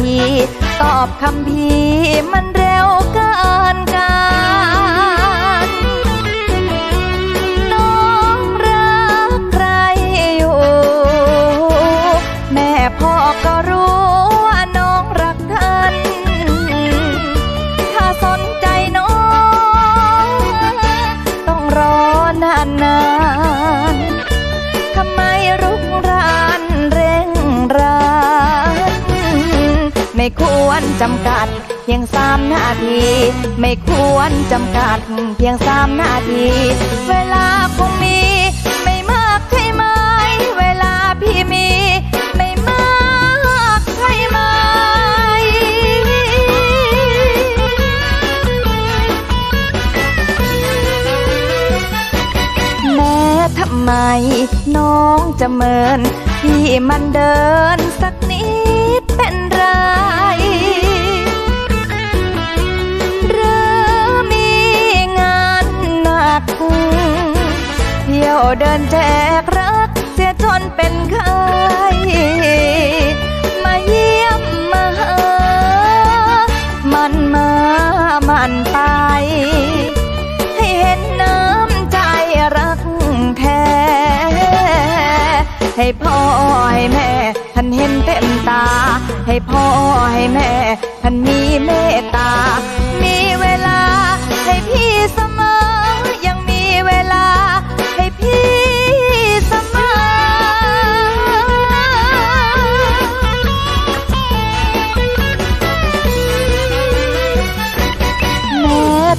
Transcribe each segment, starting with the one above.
ที ตอบคำพีมัน ไม่ควรจำกัด เพียงสามนาที ไม่ควรจำกัด เพียงสามนาที เวลาคงมี ไม่มากใช่ไหม เวลาพี่มี ไม่มากใช่ไหม แม้ทำไม น้องจะเมิน พี่มันเดินสัก ยวเดินแจกรัก เสียจนเป็นไข้มาเยี่ยมมาหา มันมามันไป ให้เห็นน้ำใจรักแท้ ให้พ่อให้แม่ท่านเห็นเต็มตา ให้พ่อให้แม่ท่านมีเมตตา มีเวลาให้พี่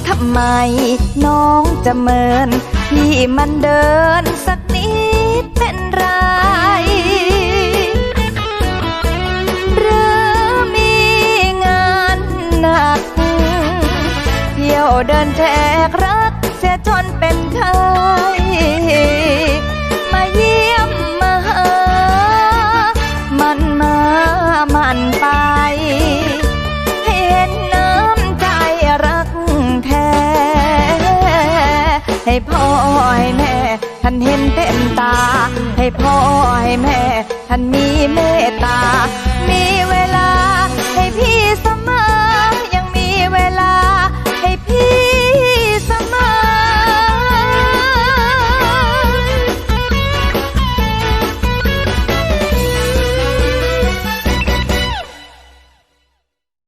ทำไม น้องจะเมิน พี่มันเดินสักนิดเป็นไรหรือมีงานหนัก เที่ยวเดินแทกรักเสียจนเป็นเธอ ให้พ่อให้แม่ ท่านเห็นเต็มตา ให้พ่อให้แม่ ท่านมีเมตตา